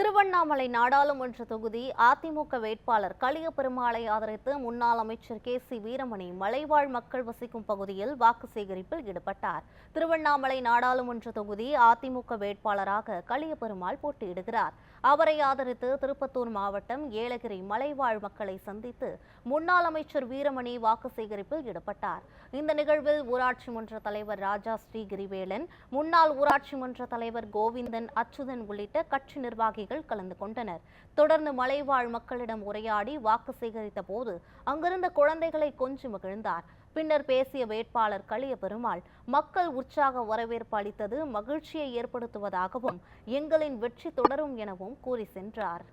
திருவண்ணாமலை நாடாளுமன்ற தொகுதி அதிமுக வேட்பாளர் களியபெருமாளை ஆதரித்து முன்னாள் அமைச்சர் கே சி வீரமணி மலைவாழ் மக்கள் வசிக்கும் பகுதியில் வாக்கு சேகரிப்பில் ஈடுபட்டார். திருவண்ணாமலை நாடாளுமன்ற தொகுதி அதிமுக வேட்பாளராக களியபெருமாள் போட்டியிடுகிறார். அவரை ஆதரித்து திருப்பத்தூர் மாவட்டம் ஏலகிரி மலைவாழ் மக்களை சந்தித்து முன்னாள் அமைச்சர் வீரமணி வாக்கு சேகரிப்பில் ஈடுபட்டார். இந்த நிகழ்வில் ஊராட்சி மன்ற தலைவர் ராஜா ஸ்ரீகிரிவேலன் முன்னாள் ஊராட்சி மன்ற தலைவர் கோவிந்தன் அச்சுதன் உள்ளிட்ட கட்சி நிர்வாகிகள் கலந்து கொண்டனர். தொடர்ந்து மலைவாழ் மக்களிடம் உரையாடி வாக்கு சேகரித்த போது அங்கிருந்த குழந்தைகளை கொஞ்சி மகிழ்ந்தார். பின்னர் பேசிய வேட்பாளர் களிய பெருமாள் மக்கள் உற்சாக வரவேற்பு அளித்தது மகிழ்ச்சியை ஏற்படுத்துவதாகவும் எங்களின் வெற்றி தொடரும் எனவும் கூறி சென்றார்.